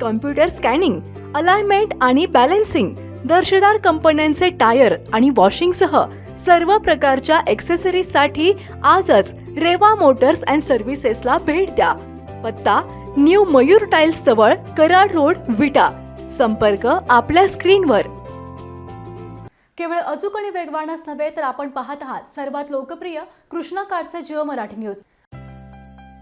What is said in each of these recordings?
Computer scanning alignment आणि balancing दर्जेदार कंपन्यांचे टायर आणि वॉशिंगसह सर्व प्रकारच्या एक्सेसरीजसाठी आजच रेवा मोटर्स अँड सर्व्हिसेसला भेट द्या. पत्ता न्यू मयूर टाइल्स जवळ कराड रोड विटा. संपर्क आपल्या स्क्रीनवर केवळ अचूक आणि वेगवानच नव्हे तर आपण पाहत आहात सर्वात लोकप्रिय कृष्णा काळचे Jio Marathi news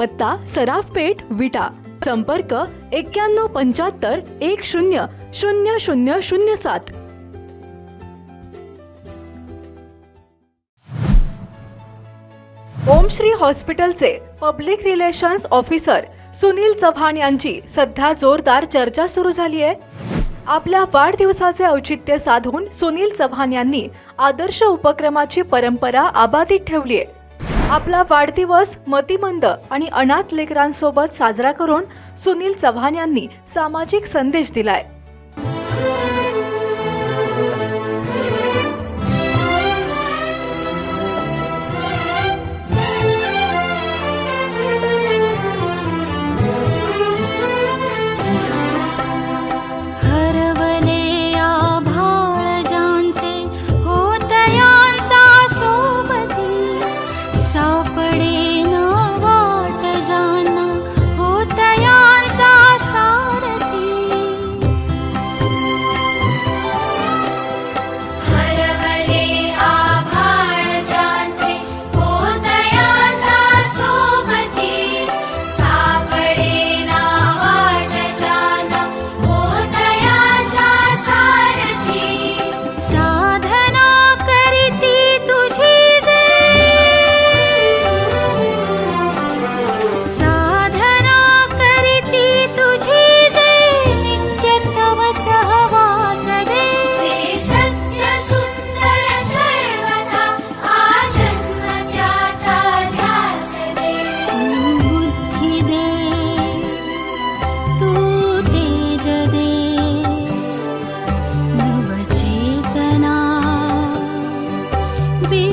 पत्ता सराफ पेठ विटा. संपर्क एक्क्याण्णव पंच्याहत्तर एक शून्य शून्य शून्य शून्य सात. ओम श्री हॉस्पिटलचे public relations officer Sunil Chavan यांची सध्या जोरदार चर्चा सुरू झाली आहे. आपल्या वाढदिवसाचे औचित्य साधून सुनील चव्हाण यांनी आदर्श उपक्रमाची परंपरा अबाधित ठेवली आहे. आपला वाढदिवस मतिमंद आणि अनाथ लेकरांसोबत साजरा करून सुनील चव्हाण यांनी सामाजिक संदेश दिलाय.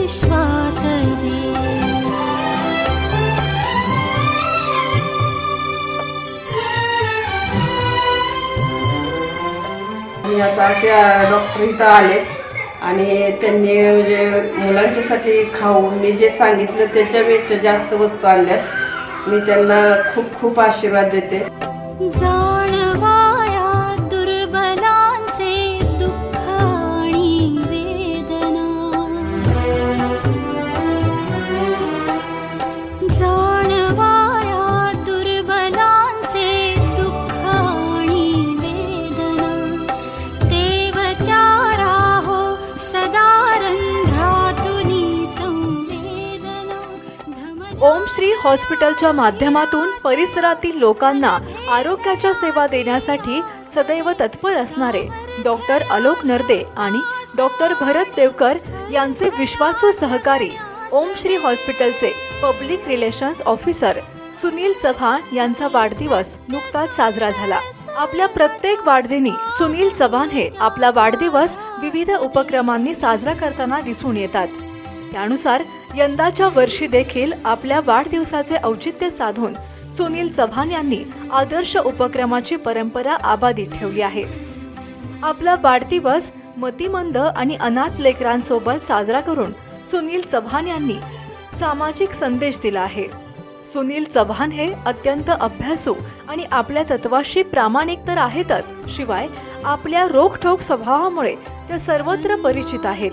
विश्वास दे। आणि आता असे डॉक्टर इथं आले आणि त्यांनी म्हणजे मुलांच्यासाठी खाऊ मी जे सांगितलं त्याच्यापेक्षा जास्त वस्तू आणल्यात. मी त्यांना खूप खूप आशीर्वाद देते. जाणवाया श्री हॉस्पिटलच्या माध्यमातून परिसरातील लोकांना आरोग्याच्या सेवा देण्यासाठी सदैव तत्पर असणारे डॉक्टर अलोक नरदे आणि डॉक्टर भरत देवकर यांचे विश्वासू सहकारी ओम श्री हॉस्पिटलचे public relations officer Sunil Chavan यांचा वाढदिवस नुकताच साजरा झाला. आपल्या प्रत्येक वाढदिनी सुनील चव्हाण हे आपला वाढदिवस विविध उपक्रमांनी साजरा करताना दिसून येतात. त्यानुसार यंदाच्या वर्षी देखील आपल्या वाढदिवसाचे औचित्य साधून सुनील चव्हाण यांनी आदर्श उपक्रमाची परंपरा आबाधित ठेवली आहे. आपला वाढदिवस मतिमंद आणि अनाथ लेकरांसोबत साजरा करून सुनील चव्हाण यांनी सामाजिक संदेश दिला आहे. सुनील चव्हाण हे अत्यंत अभ्यासू आणि आपल्या तत्वाशी प्रामाणिक तर आहेतच शिवाय आपल्या रोखठोक स्वभावामुळे ते सर्वत्र परिचित आहेत.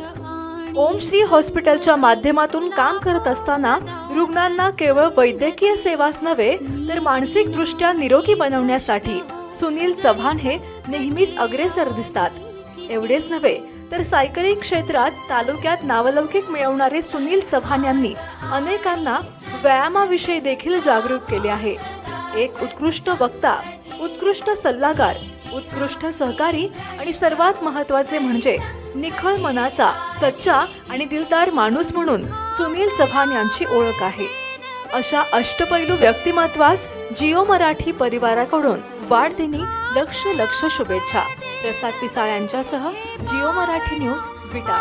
ओम श्री हॉस्पिटलच्या माध्यमातून काम करत असताना रुग्णांना केवळ वैद्यकीय सेवाच नव्हे तर मानसिकदृष्ट्या निरोगी बनवण्यासाठी सुनील चव्हाण हे नेहमीच अग्रेसर दिसतात. एवढेच नव्हे तर सायकलिंग क्षेत्रात तालुक्यात नावलौकिक मिळवणारे सुनील चव्हाण यांनी अनेकांना व्यायामाविषयी देखील जागरूक केले आहे. एक उत्कृष्ट वक्ता उत्कृष्ट सल्लागार उत्कृष्ट सहकारी आणि सर्वात महत्त्वाचे म्हणजे निखळ मनाचा सच्चा आणि दिलदार माणूस म्हणून सुनील चव्हाण यांची ओळख आहे. अशा अष्टपैलू व्यक्तिमत्वास जिओ मराठी परिवाराकडून वाढदिनी लक्ष लक्ष शुभेच्छा. प्रसाद पिसाळ यांच्यासह Jio Marathi news Vita.